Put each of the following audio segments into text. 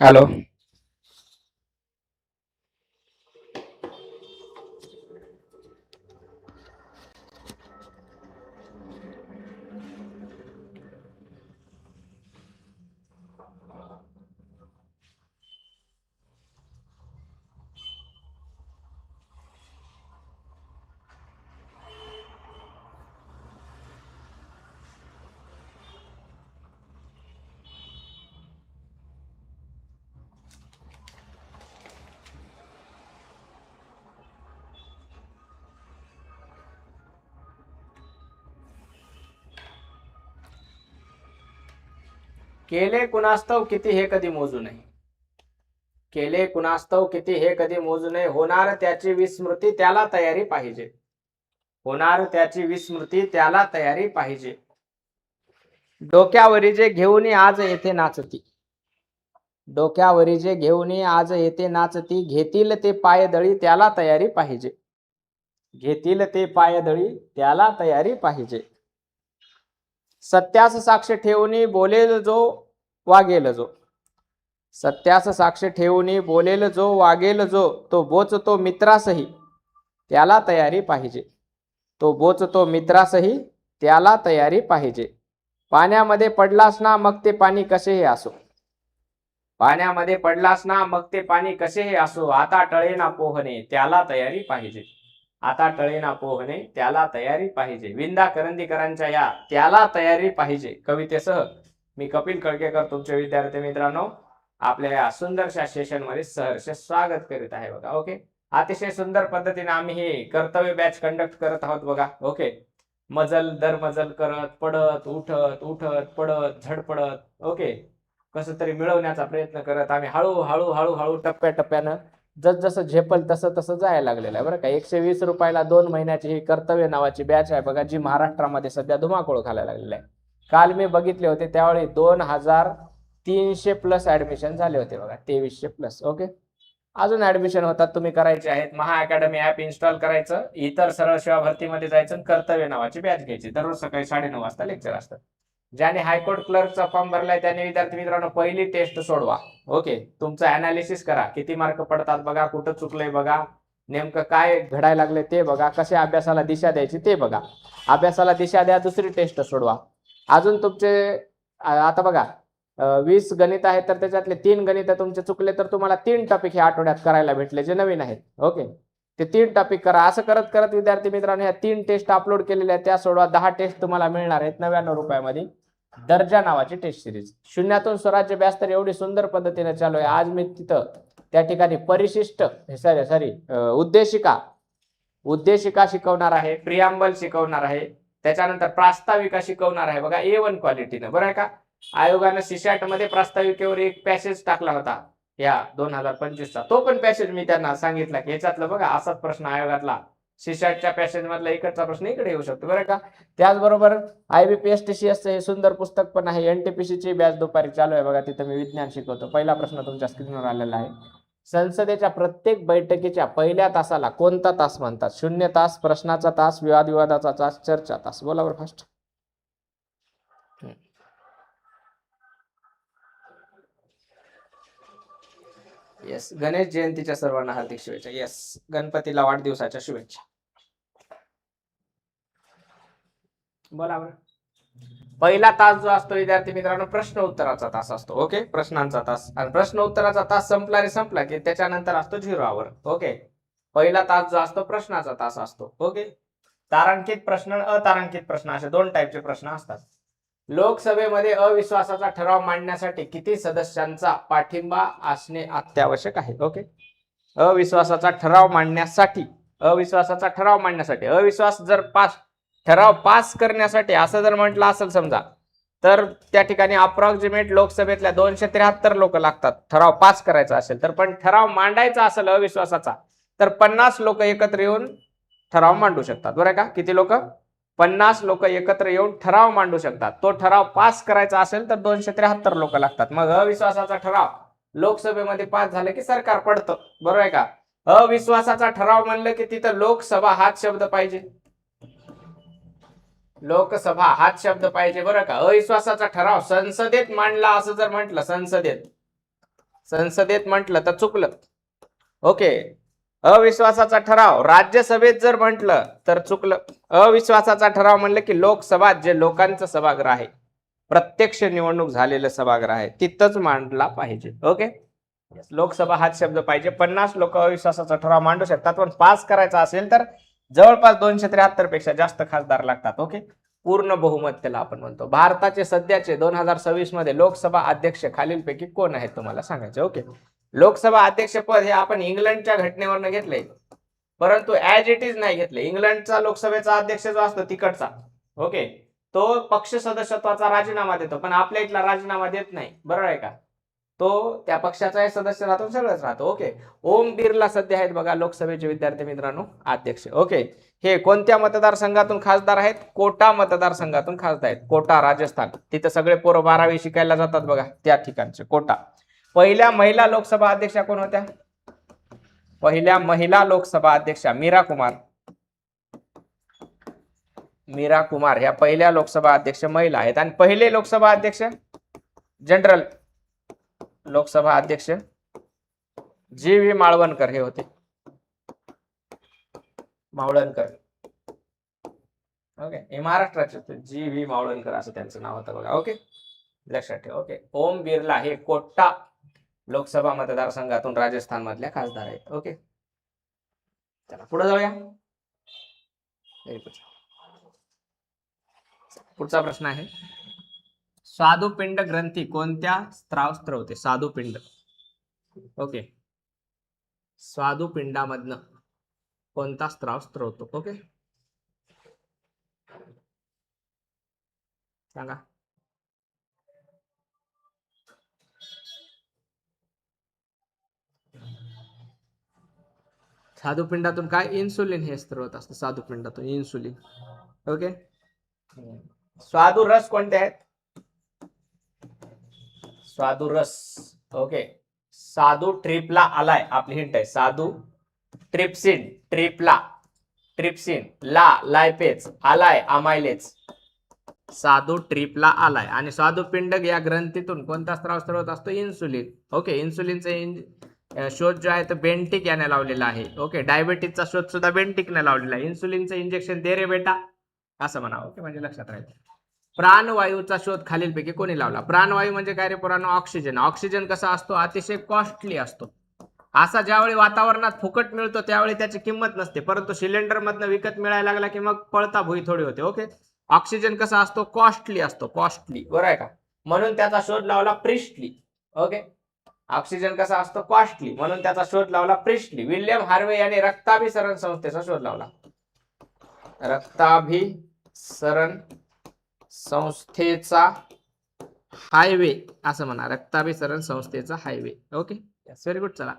Hello. केले कुणास्तव किती हे कधी मोजू नये. केले कुणास्तव किती हे कधी मोजू नये. होणार त्याची विस्मृती त्याला तयारी पाहिजे. होणार त्याची विस्मृती त्याला तयारी पाहिजे. डोक्यावरी जे घेऊन आज येथे नाचती. डोक्यावरी जे घेऊन आज येथे नाचती. घेतील ते पायदळी त्याला तयारी पाहिजे. घेतील ते पायदळी त्याला तयारी पाहिजे. सत्यास साक्ष ठेवून बोलेल जो वागेल जो. सत्यास साक्ष ठेवून बोलेल जो वागेल जो तो बोचतो मित्रासही त्याला तयारी पाहिजे. तो बोचतो मित्रासही त्याला तयारी पाहिजे. पाण्यामध्ये पडलास ना मग ते पाणी कसेही असो. पाण्यामध्ये पडलास ना मग ते पाणी कसेही असो. आता टळेना पोहणे त्याला तयारी पाहिजे. आता टळेना पोहणे त्याला तयारी पाहिजे. विंदा करंदीकरांच्या या त्याला तयारी पाहिजे. कवितेसह मी कपिल कळकेकर तुमचे विद्यार्थी मित्रांनो आपल्या या सुंदरशा सेशनमध्ये सहर्ष स्वागत करीत आहे बघा ओके? अतिशय सुंदर पद्धतीने आम्ही हे कर्तव्य बॅच कंडक्ट करत आहोत बघा ओके? मजल दर मजल करत पडत उठत उठत पडत झडपडत ओके? कसं तरी मिळवण्याचा प्रयत्न करत आम्ही हळूहळू हळूहळू टप्प्या टप्प्यानं जसजसं झेपल तसं तसं जायला लागलेलं आहे. बरं का? एकशे वीस रुपयाला दोन महिन्याची ही कर्तव्य नावाची बॅच आहे बघा जी महाराष्ट्रामध्ये सध्या धुमाकूळ घालायला लागलेली आहे. काल मी बघितले होते त्यावेळी दोन हजार तीनशे प्लस ऍडमिशन झाले होते बघा तेवीसशे प्लस ओके अजून ऍडमिशन होतात तुम्ही करायचे आहेत. महा अकॅडमी ऍप इन्स्टॉल करायचं इतर सरळ सेवा भरतीमध्ये जायचं आणि कर्तव्य नावाची बॅच घ्यायची. दररोज सकाळी साडेनऊ वाजता लेक्चर असतं ज्याने हायकोर्ट क्लर्कचा फॉर्म भरलाय त्याने विद्यार्थी मित्रांनो पहिली टेस्ट सोडवा. ओके तुमचं अनालिसिस करा. किती मार्क पडतात बघा कुठं चुकलंय बघा नेमकं काय घडायला लागले ते बघा कसे अभ्यासाला दिशा द्यायची ते बघा. अभ्यासाला दिशा द्या दुसरी टेस्ट सोडवा. अजून तुमचे आता बघा वीस गणित आहेत तर त्याच्यातले तीन गणित तुमचे चुकले तर तुम्हाला तीन टॉपिक ह्या आठवड्यात करायला भेटले जे नवीन आहेत. ओके ते तीन टॉपिक करा. असं करत करत विद्यार्थी मित्रांनो ह्या तीन टेस्ट अपलोड केलेल्या आहेत त्या सोडवा. दहा टेस्ट तुम्हाला मिळणार आहेत नव्याण्णव रुपयामध्ये. दर्जा नावाची टेस्ट सिरीज शून्यातून स्वराज्य बॅच तर एवढी सुंदर पद्धतीने चालू आहे. आज मी तिथं त्या ठिकाणी परिशिष्ट सॉरी सॉरी उद्देशिका उद्देशिका शिकवणार आहे प्रियांबल शिकवणार आहे. त्याच्यानंतर प्रास्ताविका शिकवणार आहे. बघा ए वन क्वालिटीनं बरं आहे का? आयोगानं सिशॅटमध्ये प्रास्ताविकेवर एक पॅसेज टाकला होता या दोन हजार पंचवीसचा. तो पण पॅसेज मी त्यांना सांगितला की याच्यातलं बघा असाच प्रश्न आयोगातला. सिसॅटच्या पॅसेज मधला इकडचा प्रश्न इकडे येऊ शकतो बरं का? त्याचबरोबर I B P S T हे सुंदर पुस्तक पण आहे एनटीपीसी ची बॅच दुपारी चालू आहे बघा तिथं मी विज्ञान शिकवतो. पहिला प्रश्न तुमच्या स्क्रीनवर आलेला आहे. संसदेच्या प्रत्येक बैठकीच्या पहिल्या तासाला कोणता तास म्हणतात? शून्य तास प्रश्नाचा तास विवादविवादाचा तास चर्चा तास. बोला बरं फास्ट येस गणेश जयंतीच्या सर्वांना हार्दिक शुभेच्छा. येस गणपतीला वाढदिवसाच्या शुभेच्छा. बोला बरं पहिला तास जो असतो विद्यार्थी मित्रांनो प्रश्न उत्तराचा तास असतो ओके? प्रश्नांचा तास. आणि प्रश्न उत्तराचा तास संपला रे संपला की त्याच्यानंतर असतो झिरो आवर ओके? पहिला तास जो असतो प्रश्नाचा तास असतो ओके? तारांकित प्रश्न अतारांकित प्रश्न असे दोन टाईपचे प्रश्न असतात. लोकसभेमध्ये अविश्वासाचा ठराव मांडण्यासाठी किती सदस्यांचा पाठिंबा असणे अत्यावश्यक आहे ओके? अविश्वासाचा ठराव मांडण्यासाठी अविश्वासाचा ठराव मांडण्यासाठी अविश्वास जर पास ठराव पास करण्यासाठी असं जर म्हटलं असेल समजा तर त्या ठिकाणी अप्रॉक्सिमेट लोकसभेतल्या दोनशे त्र्याहत्तर लोक लागतात. ठराव पास करायचा असेल तर पण ठराव मांडायचा असेल अविश्वासाचा तर पन्नास लोक एकत्र येऊन ठराव मांडू शकतात. बरं का? किती लोक? पन्नास लोक एकत्र येऊन ठराव मांडू शकतात. तो ठराव पास करायचा असेल तर दोनशे त्र्याहत्तर लोक लागतात. मग अविश्वासाचा ठराव लोकसभेमध्ये पास झालं की सरकार पडतं. बरोबर आहे का? अविश्वासाचा ठराव म्हणलं की तिथं लोकसभा हाच शब्द पाहिजे. लोकसभा हाच शब्द पाहिजे बरं का. अविश्वासाचा ठराव संसदेत मांडला असं जर म्हटलं संसदेत. संसदेत म्हटलं तर चुकलं. ओके. अविश्वासाचा ठराव राज्यसभेत जर म्हटलं तर चुकलं. अविश्वासाचा ठराव म्हणलं की लोकसभा जे लोकांचं सभागृह आहे प्रत्यक्ष निवडणूक झालेलं सभागृह आहे तिथंच मांडला पाहिजे. ओके? लोकसभा हाच शब्द पाहिजे. पन्नास लोक अविश्वासाचा ठराव मांडू शकतात. पण पास करायचा असेल तर जवळपास दोनशे त्र्याहत्तरपेक्षा जास्त खासदार लागतात ओके पूर्ण बहुमत त्याला आपण म्हणतो. भारताचे सध्याचे दोन हजार सव्वीसमध्ये लोकसभा अध्यक्ष खालीलपैकी कोण आहेत तुम्हाला सांगायचे ओके लोकसभा अध्यक्ष पद हे आपण इंग्लंडच्या घटनेवरनं घेतलंय. परंतु ऍज इट इज नाही घेतले इंग्लंडचा लोकसभेचा अध्यक्ष जो असतो तिकडचा ओके तो पक्ष सदस्यत्वाचा राजीनामा देतो पण आपल्या इथला राजीनामा देत नाही. बरोबर आहे का? तो त्या पक्षाचा सदस्य राहतो सगळंच राहतो. ओके ओम बिर्ला सध्या आहेत बघा लोकसभेचे विद्यार्थी मित्रांनो अध्यक्ष. ओके हे कोणत्या मतदारसंघातून खासदार आहेत? कोटा मतदारसंघातून खासदार आहेत. कोटा राजस्थान. तिथं सगळे पोरं बारावी शिकायला जातात बघा त्या ठिकाणचे. कोटा. पहिल्या महिला लोकसभा अध्यक्षा कोण होत्या? पहिल्या महिला लोकसभा अध्यक्षा मीरा कुमार. मीरा कुमार ह्या पहिल्या लोकसभा अध्यक्ष महिला आहेत. आणि पहिले लोकसभा अध्यक्ष जनरल लोकसभा अध्यक्ष जी व्ही माळवणकर हे होते. मावळणकर ओके हे महाराष्ट्राचे होते. जी व्ही मावळणकर असं त्यांचं नाव होतं बघा. ओके लक्षात ठेवा. ओके ओम बिर्ला हे कोट्टा लोकसभा मतदारसंघातून राजस्थान मधल्या खासदार आहेत. ओके चला पुढे जाऊया. पुढचा प्रश्न आहे. स्वादुपिंड ग्रंथी कोणत्या स्त्राव स्त्रवते स्वादुपिंड ओके. स्वादुपिंडामधनं कोणता स्त्राव स्त्रवतो ओके. सांगा. साधुपिंडातून काय इन्सुलिन हे स्त्रवत असतं? साधुपिंडातून इन्सुलिन ओके. स्वादू रस कोणते आहेत? स्वादू रस. ओके साधू ट्रिपला आलाय. आपली हिंट आहे. साधू ट्रिप्सिन ट्रिपला ट्रिप्सिन ला लायपेच आलाय अमायलेज साधू ट्रिपला आलाय. आणि साधू पिंडक या ग्रंथीतून कोणता स्त्राव स्त्रवत असतो? इन्सुलिन ओके इन्सुलिनचा इन शोध जो आहे तो बेंटिक याने लावलेला आहे. ओके डायबेटीसचा शोध सुद्धा बेंटिकने लावलेला आहे. इन्सुलिनचं इंजेक्शन दे रे बेटा. असं म्हणा ओके म्हणजे लक्षात राहील. प्राणवायूचा शोध खालीलपैकी कोणी लावला? प्राणवायू म्हणजे काय रे पुराणो ऑक्सिजन. ऑक्सिजन कसा असतो? अतिशय कॉस्टली असतो. असा ज्यावेळी वातावरणात फुकट मिळतो त्यावेळी त्याची किंमत नसते. परंतु सिलेंडर मधनं विकत मिळायला लागला की मग पळता भुई थोडी होते ओके ऑक्सिजन कसा असतो? कॉस्टली असतो. कॉस्टली बरोबर आहे का? म्हणून त्याचा शोध लावला प्रिस्टली ओके ऑक्सिजन कसा असतो? कॉस्टली म्हणून त्याचा शोध लावला प्रिस्टली. विल्यम हार्वे याने रक्ताभिसरण संस्थेचा शोध लावला. रक्ताभिसरण संस्थेचा हायवे असं म्हणा रक्ताभिसरण संस्थेचा हायवे. ओके? व्हेरी गुड चला.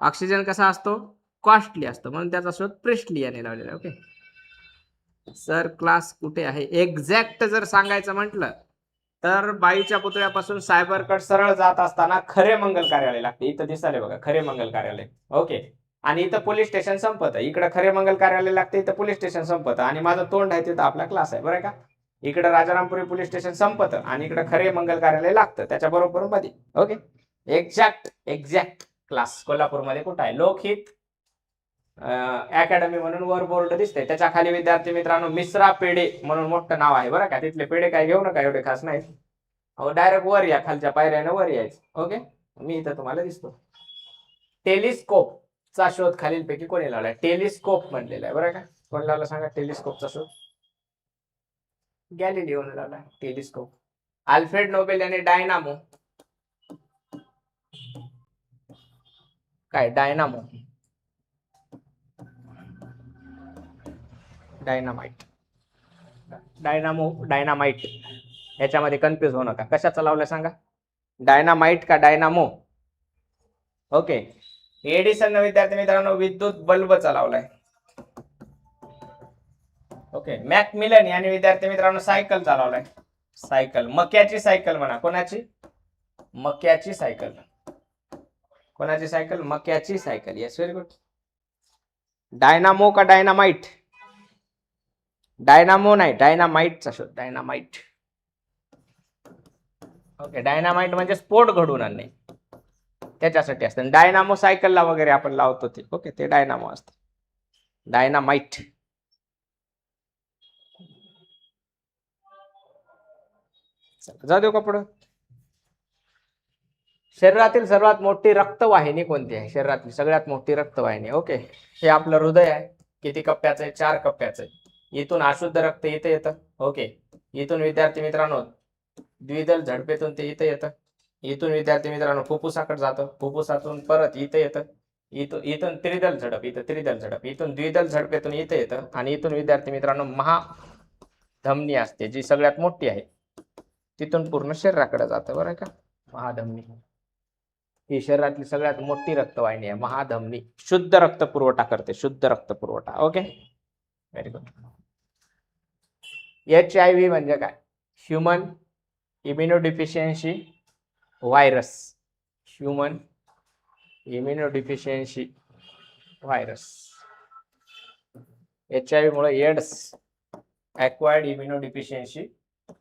ऑक्सिजन कसा असतो? कॉस्टली असतो. म्हणून त्याचा शोध प्रिस्टली याने लावलेला ओके? सर क्लास कुठे आहे? एक्झॅक्ट जर सांगायचं म्हटलं तर बाईच्या पुतळ्यापासून सायबर कट सरळ जात असताना खरे मंगल कार्यालय लागते. इथं दिसाले बघा खरे मंगल कार्यालय. ओके? आणि इथं पोलीस स्टेशन संपत. इकडे खरे मंगल कार्यालय लागते इथं पोलीस स्टेशन संपत. आणि माझं तोंड आहे तिथं आपला क्लास आहे. बरं आहे का? इकडे राजारामपुरी पोलीस स्टेशन संपत आणि इकडे खरे मंगल कार्यालय लागतं. त्याच्या बरोबर मध्ये. ओके? एक्झॅक्ट एक्झॅक्ट क्लास कोल्हापूरमध्ये कुठं आहे? लोकहित अकॅडमी म्हणून वर बोर्ड दिसते त्याच्याखाली विद्यार्थी मित्रांनो मिश्रा पेढे म्हणून मोठं नाव आहे बरं का. तिथले पेढे काय घेऊ नका एवढे खास नाही अहो डायरेक्ट वर या खालच्या पायऱ्यानं वर यायचं. ओके? मी इथं तुम्हाला दिसतो. टेलिस्कोप चा शोध खालीलपैकी कोणी लावलाय? टेलिस्कोप म्हणलेला आहे बरं का. कोण लावला सांगा? टेलिस्कोपचा शोध. गॅलिलिओने लावला टेलिस्कोप. आल्फ्रेड नोबेल याने डायनामो. काय? डायनामो. डायनामाइट. Dynamo dynamite. याच्यामध्ये कन्फ्युज होऊ नका. कशाचा लावलाय सांगा? डायनामाइट का डायनामो? ओके. एडिसन विद्यार्थी मित्रांनो विद्युत बल्ब चालवलाय ओके. मॅकमिलन यांनी विद्यार्थी मित्रांनो सायकल चालवलाय. सायकल मक्याची सायकल म्हणा. कोणाची? मक्याची सायकल कोणाची सायकल मक्याची cycle yes very good dynamo का डायनामाइट डायनामो नाही डायनामाइटचा शोध. डायनामाइट ओके डायनामाइट म्हणजे स्फोट घडून आणणे. त्याच्यासाठी असतं. डायनामो सायकलला वगैरे आपण लावतो ते. ओके ते डायनामो असते. डायनामाइट जा देऊ का पुढं शरीरातील सर्वात मोठी रक्तवाहिनी कोणती आहे? शरीरातली सगळ्यात मोठी रक्तवाहिनी ओके. हे आपलं हृदय आहे. किती कप्प्याचं आहे? चार कप्प्याचं आहे. इथून अशुद्ध रक्त इथे येतं ओके. इथून विद्यार्थी मित्रांनो द्विदल झडपेतून ते इथं येतं. इथून विद्यार्थी मित्रांनो फुफ्फुसाकडे जातं. फुफ्फुसातून परत इथं येतं. इथून इथून त्रिदल झडप इथं त्रिदल झडप. इथून द्विदल झडपेतून इथं येतं. आणि इथून विद्यार्थी मित्रांनो महा धमनी असते जी सगळ्यात मोठी आहे. तिथून पूर्ण शरीराकडे जातं बरं आहे का. महाधमनी. ही शरीरातली सगळ्यात मोठी रक्तवाहिनी आहे. महाधमनी. शुद्ध रक्त पुरवठा करते. शुद्ध रक्त पुरवठा. Okay very good H I V म्हणजे काय? Human immunodeficiency virus human immunodeficiency virus H I V मुळे एड्स अक्वायर्ड इम्युनोडिफिशियन्सी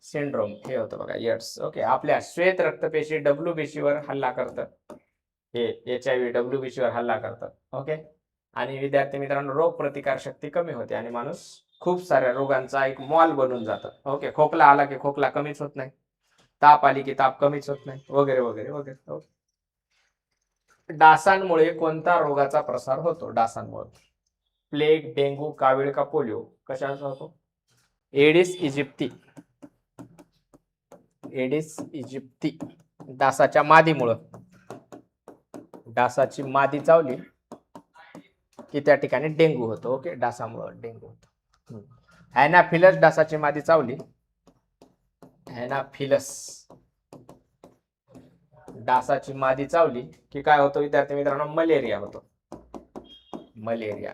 सिंड्रोम हे होतं बघा एड्स ओके आपल्या श्वेत रक्तपेशी डब्ल्यू बीसीवर हल्ला करतात हे एच आय व्ही डब्ल्यू बीसीवर हल्ला करतात ओके आणि विद्यार्थी मित्रांनो रोग प्रतिकार शक्ती कमी होते आणि माणूस खूप साऱ्या रोगांचा एक मॉल बनून जातं. ओके खोकला आला की खोकला कमीच होत नाही. ताप आली की ताप कमीच होत नाही. वगैरे वगैरे वगैरे. ओके डासांमुळे कोणता रोगाचा प्रसार होतो? डासांमुळे. प्लेग डेंगू कावीळ का पोलिओ? कशाचा होतो? Aedes aegypti. एडिस इजिप्ती डासाच्या मादीमुळं. डासाची मादी चावली की त्या ठिकाणी डेंगू होतो ओके? डासामुळं डेंगू होतो. हॅनाफिलस डासाची मादी चावली. हॅनाफिलस डासाची मादी चावली की काय होतं? विद्यार्थी मित्रांनो मलेरिया होतो. मलेरिया.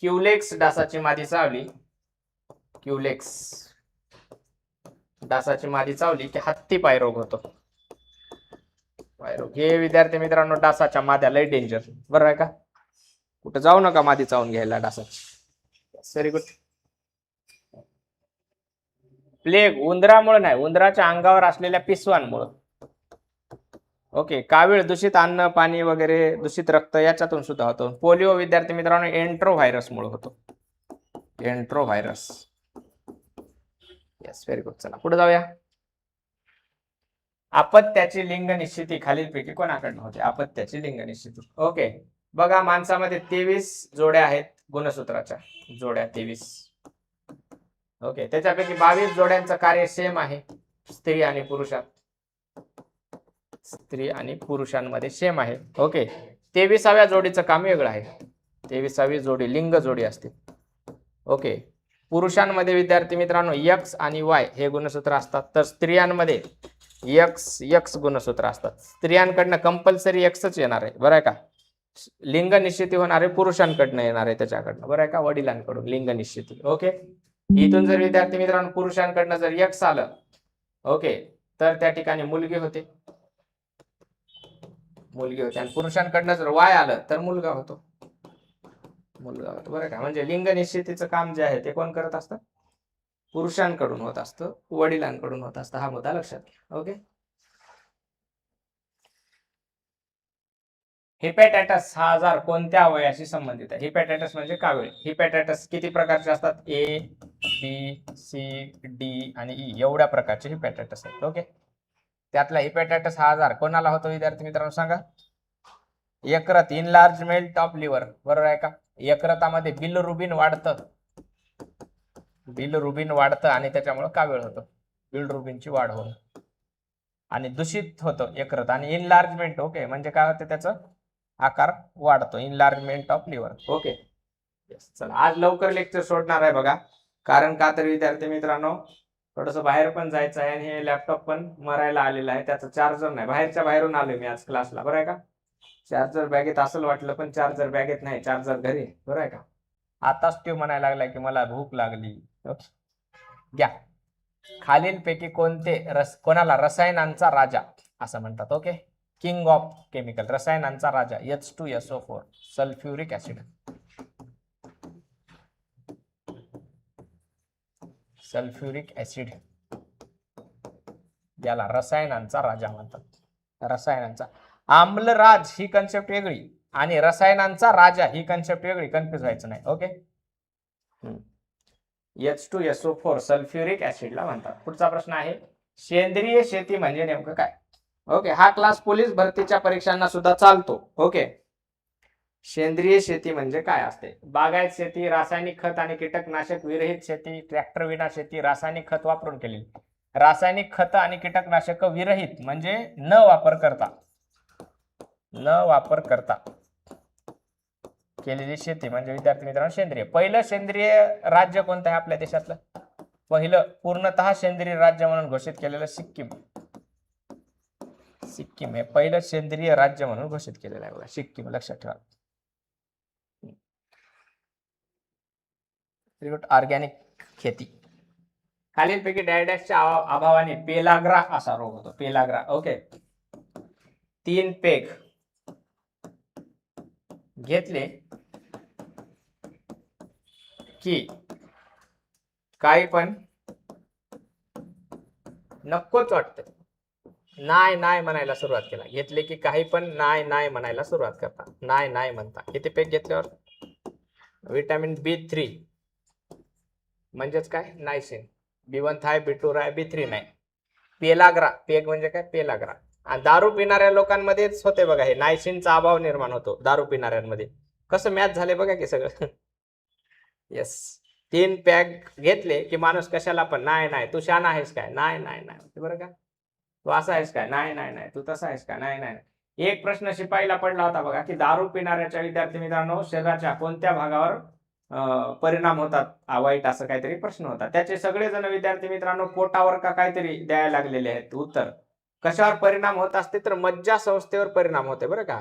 क्युलेक्स डासाची मादी चावली. क्युलेक्स. डासाची मादी चावली की हत्ती पायरोग होतो. पायरोग. हे विद्यार्थी मित्रांनो डासाच्या माद्या लय डेंजर बरं आहे का? कुठं जाऊ नका मादी चावून घ्यायला डासाची व्हेरी गुड प्लेग उंदरामुळे नाही उंदराच्या अंगावर असलेल्या पिसवांमुळं. ओके कावीळ दूषित अन्न पाणी वगैरे दूषित रक्त याच्यातून सुद्धा होतो. पोलिओ विद्यार्थी मित्रांनो एंट्रो व्हायरसमुळे होतो. Entero virus yes very good चला पुढे जाऊया. अपत्याची लिंग निश्चिती खालीलपैकी कोणाकडनं होते? अपत्याची लिंग निश्चिती. ओके बघा माणसामध्ये तेवीस जोड्या आहेत गुणसूत्राच्या. जोड्या तेवीस. ओके त्याच्यापैकी बावीस जोड्यांचं कार्य सेम आहे. स्त्री आणि पुरुषात. स्त्री आणि पुरुषांमध्ये सेम आहे. ओके तेविसाव्या जोडीचं काम वेगळं आहे. तेविसावी जोडी लिंग जोडी असते. ओके पुरुषांमध्ये विद्यार्थी मित्रांनो यक्स आणि वाय हे गुणसूत्र असतात. तर स्त्रियांमध्ये यक्स यक्स गुणसूत्र असतात. स्त्रियांकडनं कंपल्सरी यक्सच येणार आहे. बरं आहे का? लिंग निश्चिती होणार आहे पुरुषांकडनं येणार आहे त्याच्याकडनं. बरं आहे का? वडिलांकडून लिंग निश्चिती. ओके? इथून जर विद्यार्थी मित्रांनो पुरुषांकडनं जर यक्स आलं ओके तर त्या ठिकाणी मुलगी होते. मुलगी होते. आणि पुरुषांकडनं जर वाय आलं तर मुलगा होतो. मुलगा होतो बरं का? म्हणजे लिंग निश्चितीचं काम जे आहे ते कोण करत असतं? पुरुषांकडून होत असतं वडिलांकडून होत असतं. हा मुद्दा लक्षात घ्या. ओके? हिपॅटायटस हा आजार कोणत्या वयाशी संबंधित आहे? हिपॅटायटस म्हणजे कावीळ हिपॅटायटस किती प्रकारचे असतात? ए बी सी डी आणि ई एवढ्या प्रकारचे हिपॅटायटस आहेत. ओके? त्यातला हिपॅटायटस हा आजार कोणाला होतो? विद्यार्थी मित्रांनो सांगा. यकृत इनलार्जमेंट ऑफ लिव्हर बरोबर आहे का? यकृतामध्ये वाढत वाढतं. बिलरुबिन वाढतं आणि त्याच्यामुळे कावीळ होतं. बिलरुबिनची वाढ होऊन. आणि दूषित होतं यकृत. आणि इनलार्जमेंट ओके म्हणजे काय होतं त्याचं? आकार वाढतो. इनलार्जमेंट ऑफ लिव्हर ओके चला. आज लवकर लेक्चर सोडणार आहे बघा. कारण का तर विद्यार्थी मित्रांनो थोडस बाहेर पण जायचं आहे आणि हे लॅपटॉप पण मरायला आलेलं आहे. त्याचं चार्जर नाही. बाहेरच्या बाहेरून आलोय मी आज क्लासला बरं आहे का? चार्जर बॅगेत असं वाटलं पण चार्जर बॅगेत नाही चार्जर घरी बरं आहे का? आताच तो म्हणायला लागला की मला भूक लागली. घ्या. खालीलपैकी कोणते रस कोणाला रसायनांचा राजा असं म्हणतात ओके किंग ऑफ केमिकल रसायनांचा राजा H two S O four sulphuric acid sulphuric acid याला रसायनांचा राजा म्हणतात. रसायनांचा आम्लराज ही कन्सेप्ट वेगळी आणि रसायनांचा राजा ही कन्सेप्ट वेगळी. कन्फ्युज व्हायचं नाही. Okay H two S O four sulphuric ऍसिडला म्हणतात. पुढचा प्रश्न आहे सेंद्रिय शेती म्हणजे नेमकं काय? ओके हा क्लास पोलीस भरतीच्या परीक्षांना सुद्धा चालतो. ओके सेंद्रिय शेती म्हणजे काय असते? बागायत शेती रासायनिक खत आणि कीटकनाशक विरहित शेती ट्रॅक्टर विना शेती रासायनिक खत वापरून केलेली रासायनिक खत आणि कीटकनाशक विरहित म्हणजे न वापर करता न वापर करता केलेली शेती म्हणजे विद्यार्थी मित्रांनो सेंद्रिय. पहिलं सेंद्रिय राज्य कोणतं आहे आपल्या देशातलं? पहिलं पूर्णतः सेंद्रिय राज्य म्हणून घोषित केलेलं सिक्कीम. सिक्कीम हे पहिलं सेंद्रिय राज्य म्हणून घोषित केलेलं आहे बघा. सिक्कीम लक्षात ठेवा. ऑर्गॅनिक खेती. खालीलपैकी पैकी अभा- अभावाने पेलाग्रा असा रोग होतो. पेलाग्रा. ओके तीन पेक घेतले की काही पण नकोच वाटतं नाय नाय म्हणायला सुरुवात केला. घेतले की काही पण नाय नाय म्हणायला सुरुवात करता. नाय नाय म्हणता. किती पेक घेतल्यावर? विटॅमिन बी थ्री म्हणजेच काय? नायसिन. बी वन थाय बी टू राय बी थ्री नाही पेलाग्रा पेग म्हणजे काय? पेलाग्रा आणि दारू पिणाऱ्या लोकांमध्येच होते बघा हे. नायसिनचा अभाव निर्माण होतो दारू पिणाऱ्यांमध्ये. कसं मॅच झाले बघा की सगळं? येस तीन पॅक घेतले की माणूस कशाला पण नाही नाही तू शान आहेस काय? नाही नाही नाही. बरं का? तू असा आहेस काय? नाही नाही नाही. तू तसा आहेस का नाही नाही एक प्रश्न शिपाईला पडला होता बघा की दारू पिणाऱ्याच्या विद्यार्थी मित्रांनो शरीराच्या कोणत्या भागावर परिणाम होतात? वाईट असं काहीतरी प्रश्न होता. त्याचे सगळेजण विद्यार्थी मित्रांनो पोटावर का काहीतरी द्यायला लागलेले आहेत? उत्तर. कशावर परिणाम होत असते तर मज्जा संस्थेवर परिणाम होते बरं का?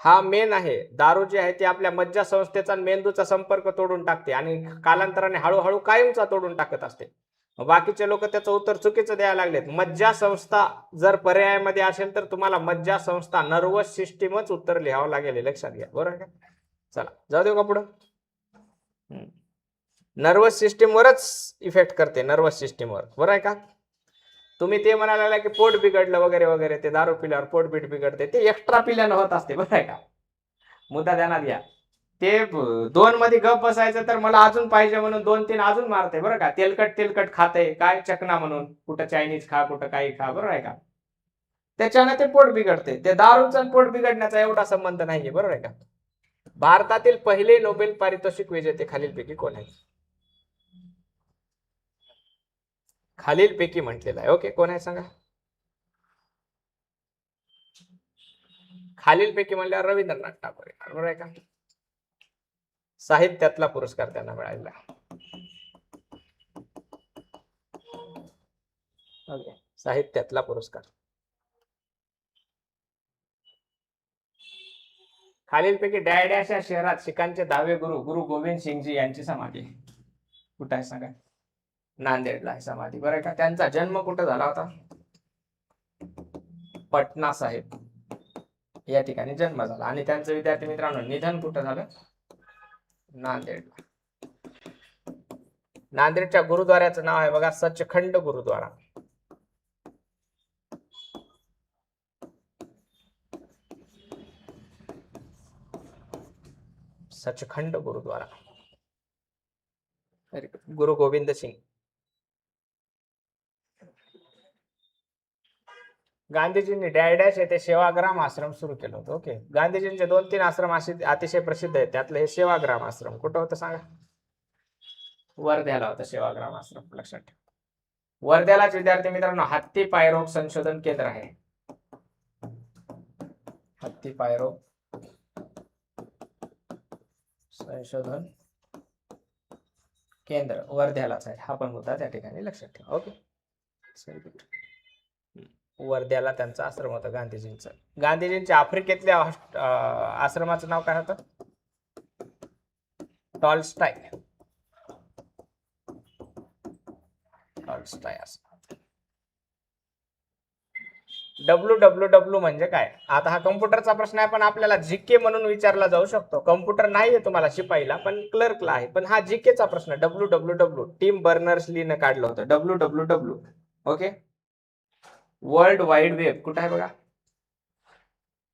हा मेन आहे. दारू जी आहे ती आपल्या मज्जा संस्थेचा मेंदूचा संपर्क तोडून टाकते आणि कालांतराने हळूहळू कायमचा तोडून टाकत असते. बाकीचे लोक त्याचं उत्तर चुकीचं द्यायला लागलेत. मज्जा संस्था जर पर्यायामध्ये असेल तर तुम्हाला मज्जा संस्था नर्वस सिस्टीमच उत्तर लिहावं लागेल. लक्षात घ्या. बरोबर का? चला जाऊ देऊ का पुढं? नर्वस सिस्टीमवरच इफेक्ट करते नर्वस सिस्टीमवर बरं आहे का? तुम्ही ते म्हणायला की पोट बिघडलं वगैरे वगैरे ते दारू पिल्यावर पोट बीट बिघडते. ते एक्स्ट्रा पिल्यानं होत असते बरं आहे का? मुद्दा ध्यानात घ्या. ते दोन मध्ये गप बसायचं तर मला अजून पाहिजे म्हणून दोन तीन अजून मारते बरं का? तेलकट तेलकट खाते. काय चकना म्हणून? कुठं चायनीज खा कुठं काही खा बरोबर आहे का? त्याच्यानं ते पोट बिघडते. ते दारूचा पोट बिघडण्याचा एवढा संबंध नाहीये बरोबर आहे का? भारतातील पहिले नोबेल पारितोषिक विजेते खालीलपैकी कोण आहेत? खालीलपैकी म्हटलेला आहे. ओके कोण आहे सांगा? खालीलपैकी म्हणल्यावर रवींद्रनाथ टागोर येणार. बरोबर आहे का? साहित्यातला पुरस्कार त्यांना मिळालेला ओके साहित्यातला पुरस्कार. खालीलपैकी डायडॅश या शहरात शिखांचे दहावे गुरु गुरु गोविंद सिंगजी यांची समाधी. कुठं आहे सांगा? नांदेडला आहे समाधी. बरं आहे का? त्यांचा जन्म कुठं झाला होता? पटना साहेब. या ठिकाणी जन्म झाला. आणि त्यांचं विद्यार्थी मित्रांनो निधन कुठं झालं? नांदेडला. नांदेडच्या गुरुद्वाराचं नाव आहे बघा सचखंड गुरुद्वारा. सचखंड गुरुद्वारा. गुरु गोविंद सिंग. गांधीजींनी डॅडॅश येथे सेवाग्राम आश्रम सुरू केलं होतं. ओके. गांधीजींचे दोन तीन आश्रम असे अतिशय प्रसिद्ध आहेत. त्यातलं हे सेवाग्राम आश्रम. कुठं होतं सांगा? वर्ध्याला होतं सेवाग्राम आश्रम. लक्षात ठेवा. वर्ध्यालाच विद्यार्थी मित्रांनो हत्ती पायरोग संशोधन केंद्र आहे. हत्ती पायरोग संशोधन केंद्र वर्ध्यालाच आहे. हा पण मुद्दा त्या ठिकाणी लक्षात ठेवा. ओके. व्हेरी गुड वर्ध्याला त्यांचा आश्रम होता गांधीजींचं. गांधीजींच्या आफ्रिकेतल्या आश्रमाचं नाव काय होतं? Tolstoy. Tolstoy W W W म्हणजे काय? आता हा कम्प्युटरचा प्रश्न आहे पण आपल्याला जीके म्हणून विचारला जाऊ शकतो. कम्प्युटर नाही आहे तुम्हाला शिपाईला पण क्लर्कला आहे. पण हा जीकेचा प्रश्न W W W. Tim Berners लीनं काढलं होतं. W W W. Okay? World wide web कुठं आहे बघा?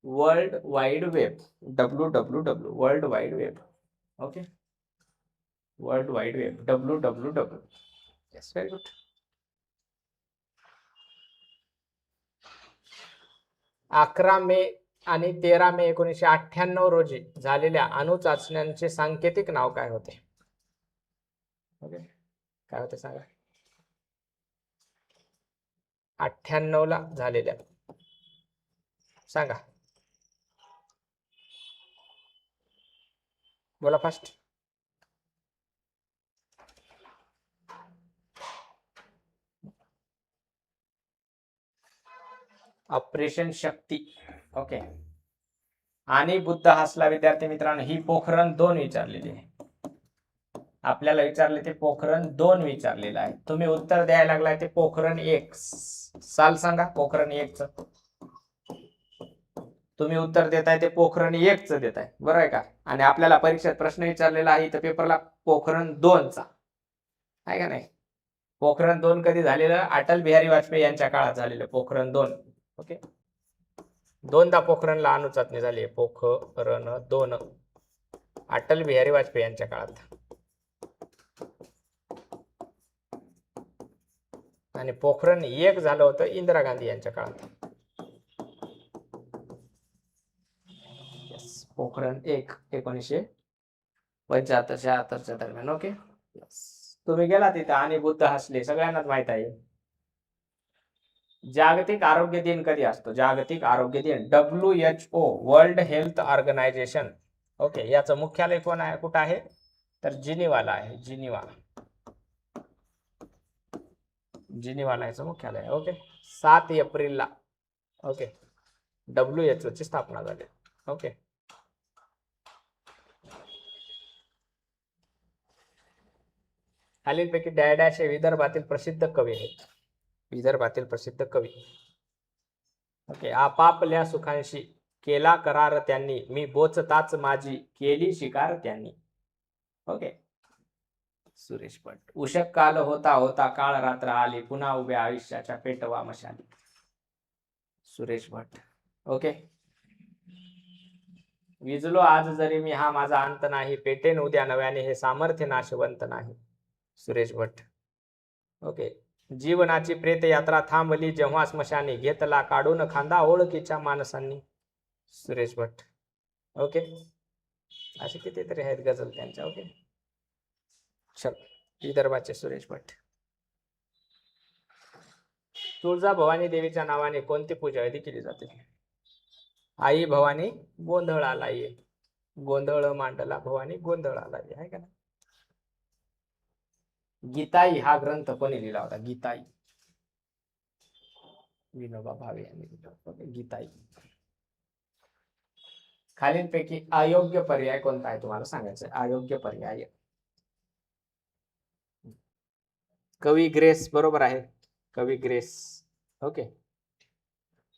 World wide web W W W world wide web okay world wide web W W W yes very good अकरा मे आणि तेरा मे एकोणीसशे अठ्ठ्याण्णव रोजी झालेल्या अणुचाचण्यांचे सांकेतिक नाव काय होते? ओके काय होते सांगा? अठ्ठ्याण्णव ला झालेल्या. सांगा. बोला फास्ट ऑपरेशन शक्ती. ओके. आणि बुद्ध हसला विद्यार्थी मित्रांनो ही पोखरण दोन विचारलेली आहे. आपल्याला विचारले ते पोखरण दोन विचारलेलं आहे. तुम्ही उत्तर द्यायला लागलाय ते पोखरण एक. साल सांगा पोखरण एकच. तुम्ही उत्तर देताय ते पोखरण एकच देताय. बरं आहे का? आणि आपल्याला परीक्षेत प्रश्न विचारलेला आहे इथं पेपरला पोखरण दोनचा. आहे का नाही? पोखरण दोन कधी झालेलं? अटल बिहारी वाजपेयी यांच्या काळात झालेलं पोखरण दोन. ओके? दोनदा पोखरणला अनुचाचणी झाली पोखरण दोन. अटल बिहारी वाजपेयी यांच्या काळात. आणि पोखरण एक झालं होतं इंदिरा गांधी यांच्या काळात. पोखरण एक एकोणीसशे पंच्याहत्तर शहात्तरच्या दरम्यान ओके तुम्ही गेला तिथे आणि बुद्ध हसले सगळ्यांनाच माहीत आहे. जागतिक आरोग्य दिन कधी असतो? जागतिक आरोग्य दिन W H O world health organization okay याचं मुख्यालय कोण आहे? कुठं आहे? तर जिनिवाला आहे जिनिवा जिनिवाला याचं मुख्यालय आहे ओके. सात एप्रिलला ओके. डब्ल्यू एच ओ ची स्थापना झाली ओके. खालीलपैकी डॅडॅश हे विदर्भातील प्रसिद्ध कवी आहेत. विदर्भातील प्रसिद्ध कवी. ओके आपापल्या सुखांशी केला करार त्यांनी मी बोचताच माझी केली शिकार त्यांनी. ओके. सुरेश भट उषक काल होता होता काळ रात्र आली पुन्हा उभ्या आयुष्याच्या पेटवा मशाली. सुरेश भट ओके. विजलो आज जरी मी हा माझा अंत नाही. पेटेन उद्या नव्याने हे सामर्थ्य नाशवंत नाही. सुरेश भट ओके. जीवनाची प्रेत यात्रा थांबली जेव्हा स्मशानी घेतला काढून खांदा ओळखीच्या माणसांनी. सुरेश भट ओके. असे कितीतरी आहेत गझल त्यांच्या ओके चल विदर्भाचे सुरेश भट तुळजा भवानी देवीच्या नावाने कोणती पूजा विधी केली जाते. आई भवानी गोंधळ आला ये गोंधळ मांडला भवानी गोंधळाला ये आहे का ना गीताई हा ग्रंथ कोणी लिहिला होता? गीताई. विनोबा भावे यांनी लिहिला होता. गीताई. खालीलपैकी अयोग्य पर्याय कोणता आहे तुम्हाला सांगायचं अयोग्य पर्याय. कवी ग्रेस बरोबर आहे. कवी ग्रेस. ओके.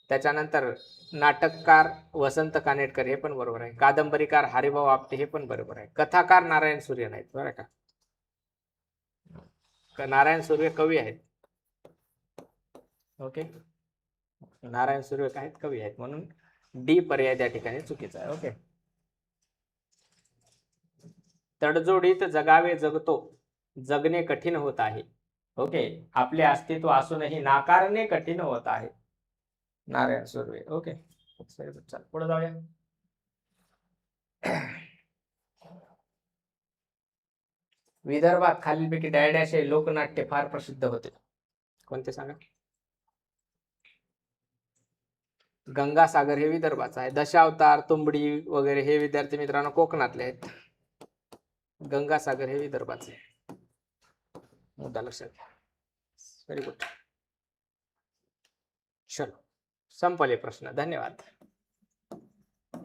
त्याच्यानंतर नाटककार वसंत कानेटकर हे पण बरोबर आहे. कादंबरीकार हरिभाऊ आपटे हे पण बरोबर आहे. कथाकार नारायण सूर्य नाहीत बरं का? नारायण सूर्य कवी आहेत? ओके. नारायण सूर्य आहेत? कवी आहेत म्हणून. डी पर्याय त्या ठिकाणी चुकीचा आहे. ओके. तडजोडीत जगावे जगतो. जगणे कठीण होत आहे. ओके. आपले अस्तित्व असूनही नाकारणे कठीण होत आहे. नारायण सुर्वे. ओके. चल पुढे जाऊया. विदर्भात खालीलपैकी डॅडॅश हे लोकनाट्य फार प्रसिद्ध होते. कोणते सांगा? गंगासागर हे विदर्भाचं आहे. दशावतार तुंबडी वगैरे हे विद्यार्थी मित्रांनो कोकणातले आहेत. गंगासागर हे विदर्भाचे आहे. मुद्दा लक्षात घ्या. व्हेरी गुड चलो. संपले प्रश्न. धन्यवाद.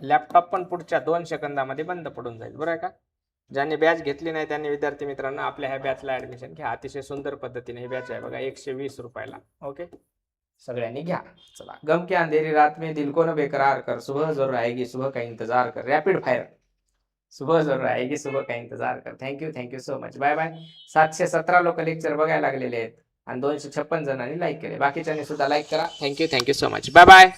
लॅपटॉप पण पुढच्या दोन सेकंदामध्ये बंद पडून जाईल. बरं आहे का? ज्यांनी बॅच घेतली नाही त्यांनी विद्यार्थी मित्रांनो आपल्या ह्या बॅचला ऍडमिशन घ्या. अतिशय सुंदर पद्धतीने ही बॅच आहे बघा. एकशे वीस रुपयाला. ओके सगळ्यांनी घ्या. चला गम के अंधेरी रात में दिल को न बेकरार कर सुबह जरूर आएगी सुबह का इंतजार कर. रॅपिड फायर सुबह जरूर आएगी सुबह का इंतजार कर. Thank you thank you so much bye bye सातशे सतरा लोक लेक्चर बघायला लागलेले आहेत. आणि दोनशे छप्पन जणांनी लाईक केले. बाकीच्यांनी सुद्धा लाईक करा. Thank you thank you so much bye bye